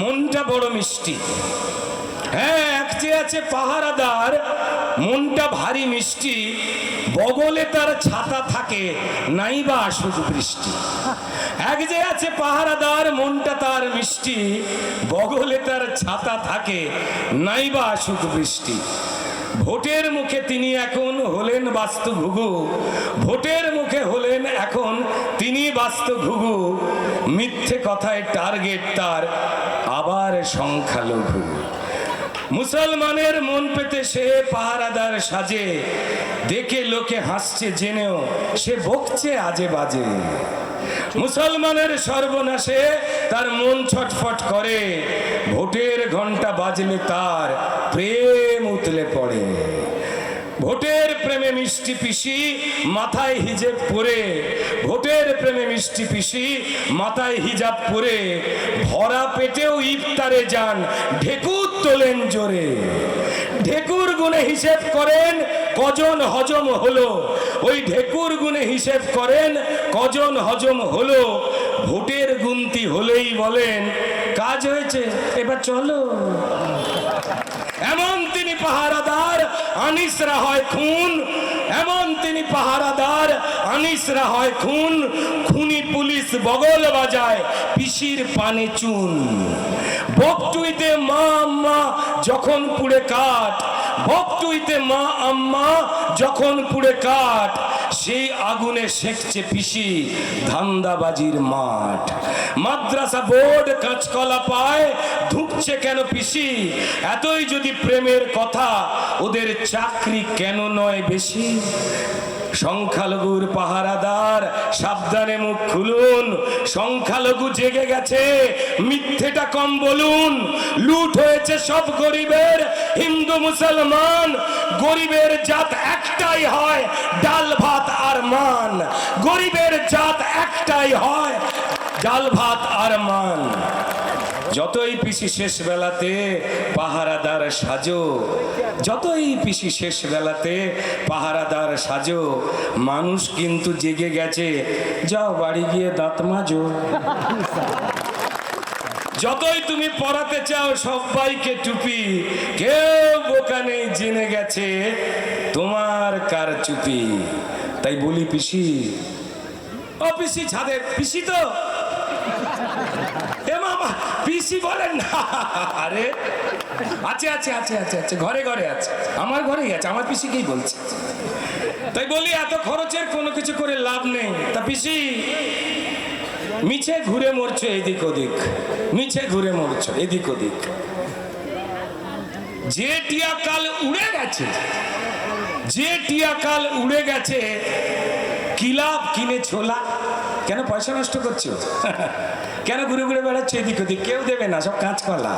মনটা বড় মিষ্টি। হ্যাঁ এক যে আছে পাহারাদার, মনটা ভারী মিষ্টি, বগলে তার ছাতা থাকে নাই বা আসুক বৃষ্টি। এক যে আছে পাহারাদার, মনটা তার মিষ্টি, বগলে তার ছাতা থাকে নাই বা আসুক বৃষ্টি। ভোটের মুখে তিনি এখন হলেন বাস্তু ঘুঘু ভোটের মুখে হলেন এখন তিনি বাস্তু ঘুঘু মিথ্যে কথায় টার্গেট তার আবার সংখ্যালঘু। মুসলমানের মন পেতে সে পাহারাদার সাজে। দেখে লোকে হাসছে জেনেও সে বকছে আজে বাজে। মুসলমানের সর্বনাশে তার মন ছটফট করে। ভোটের ঘণ্টা বাজলে তার উতলে পড়ে। ভোটের প্রেমে মিষ্টি পিসি, মাথায় হিজেব পরে। ভোটের প্রেমে মিষ্টি পিসি, মাথায় হিজাব পরে। ভরা পেটেও ইফতারে যান, ঢেকুর তোলেন জোরে। ঢেকুর গুণে হিসেব করেন, কজন হজম হলো। ওই ঢেকুর গুণে হিসেব করেন, কজন হজম হলো। ভোটের গুনতি হলেই বলেন, কাজ হয়েছে, এবার চলো। আনিসরা হয় খুন এমন তিনি পাহারাদার, আনিসরা হয় খুন, খুনি পুলিশ বগল বাজায়, পিসির পানে চুন। বকটুইতে মা আম্মা যখন পুড়ে কাঠ, বকটুইতে মা আম্মা যখন পুড়ে কাঠ, সেই আগুনে সেকছে পিসি ধান্দাবাজির মাঠ। মাদ্রাসা বোর্ড কাঁচকলা পায়, ধুকছে কেন পিসি? এতই যদি প্রেমের কথা, ওদের চাকরি কেন নয় বেশি? সংখ্যালঘুর পাহারাদার, সাবধানে মুখ খুলুন। সংখ্যালঘু জেগে গেছে, মিথ্যেটা কম বলুন। লুট হয়েছে সব গরিবের, হিন্দু, মুসলমান। গরিবের জাত একটাই হয় ডাল, ভাত আর মান। গরিবের জাত একটাই হয় ডাল, ভাত আর মান। যতই পিসি শেষ বেলাতে পাহারাদার সাজো, যতই পিসি শেষ বেলাতে পাহারাদার সাজো, মানুষ কিন্তু জেগে গেছে, যাও বাড়ি গিয়ে দাঁত মাজো। যতই তুমি পড়াতে চাও, সবাইকে টুপি, কেউ বোকা নেই জেনে গেছে, তোমার কার চুপি? তাই বলি পিসি, ও পিসি ছাদে পিসি তো? মামা পিসি বলেন না। আরে, আছে আছে আছে আছে আছে, ঘরে ঘরে আছে। আমার ঘরেই আছে, আমার পিসিকেই বলছে। তাই বলি, এত খরচের কোনো কিছু করে লাভ নেই। তা পিসি, মিছে ঘুরে মরছো এদিক ওদিক। মিছে ঘুরে মরছো এদিক ওদিক। যে টিয়া কাল উড়ে গেছে, যে টিয়া কাল উড়ে গেছে কিলাপ কিনে ছোলা? কেন পয়সা নষ্ট করছ? কেন ঘুরে ঘুরে বেড়াচ্ছ এদিক ওদিক? কেউ দেবে না, সব কাঁচকলা।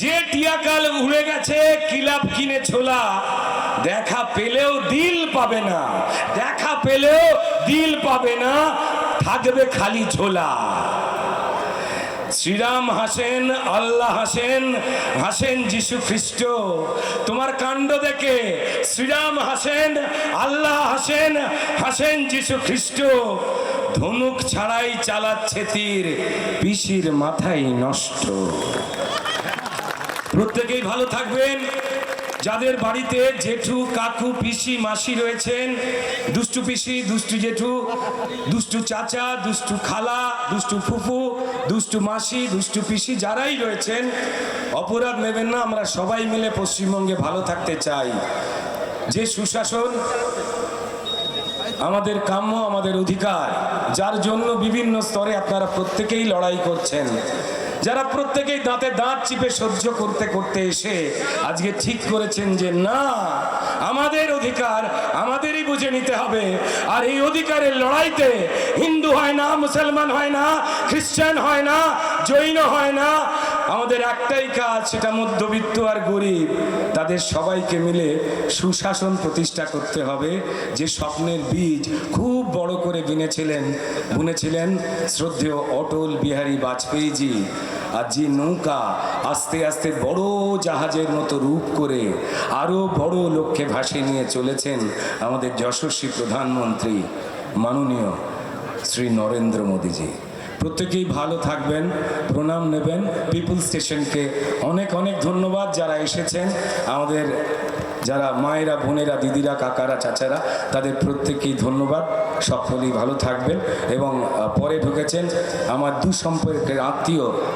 যে টিয়াকাল উড়ে গেছে, কিলাপ কিনে ছোলা, দেখা পেলেও দিল পাবে না, দেখা পেলেও দিল পাবে না, থাকবে খালি ঝোলা। শ্রীরাম হাসেন, আল্লাহ হাসেন হাসেন যিশু খ্রিস্ট। তোমার কাণ্ড দেখে শ্রীরাম হাসেন, আল্লাহ হাসেন হাসেন যিশু খ্রিস্ট। ধনুক ছাড়াই চালাচ্ছে তীর, পিসির মাথায় নষ্ট। প্রত্যেকেই ভালো থাকবেন। যাদের বাড়িতে জেঠু, কাকু, পিসি, মাসি রয়েছেন, দুষ্টু পিসি, দুষ্টু জেঠু, দুষ্টু চাচা, দুষ্টু খালা, দুষ্টু ফুফু, দুষ্টু মাসি, দুষ্টু পিসি যারাই রয়েছেন, অপরাধ নেবেন না, আমরা সবাই মিলে পশ্চিমবঙ্গে ভালো থাকতে চাই। যে সুশাসন আমাদের কাম্য, আমাদের অধিকার, যার জন্য বিভিন্ন স্তরে আপনারা প্রত্যেকেই লড়াই করছেন। যারা প্রত্যেকেই দাঁতে দাঁত চিপে সহ্য করতে করতে এসে আজকে ঠিক করেছেন যে না আমাদের অধিকার আমাদেরই বুঝে নিতে হবে। আর এই অধিকারের লড়াইতে হিন্দু হয় না, মুসলমান হয় না, খ্রিস্টান হয় না, জৈন হয় না, আমাদের একটাই কাজ সেটা মধ্যবিত্ত আর গরিব, তাদের সবাইকে মিলে সুশাসন প্রতিষ্ঠা করতে হবে। যে স্বপ্নের বীজ খুব বড় করে বিনেছিলেন, বুনেছিলেন শ্রদ্ধেয় অটল বিহারী বাজপেয়ীজি। আর যে নৌকা আস্তে আস্তে বড় জাহাজের মতো রূপ করে আরও বড় লক্ষ্যে ভাসিয়ে নিয়ে চলেছেন আমাদের যশস্বী প্রধানমন্ত্রী মাননীয় শ্রী নরেন্দ্র মোদীজি। প্রত্যেকেই ভালো থাকবেন, প্রণাম নেবেন। পিপুল স্টেশনকে অনেক অনেক ধন্যবাদ যারা এসেছেন। আমাদের যারা মায়েরা, বোনেরা, দিদিরা, কাকারা, চাচারা, তাদের প্রত্যেককেই ধন্যবাদ। সকলেই ভালো থাকবেন এবং পরে ঢুকেছেন আমার দু সম্পর্কের আত্মীয়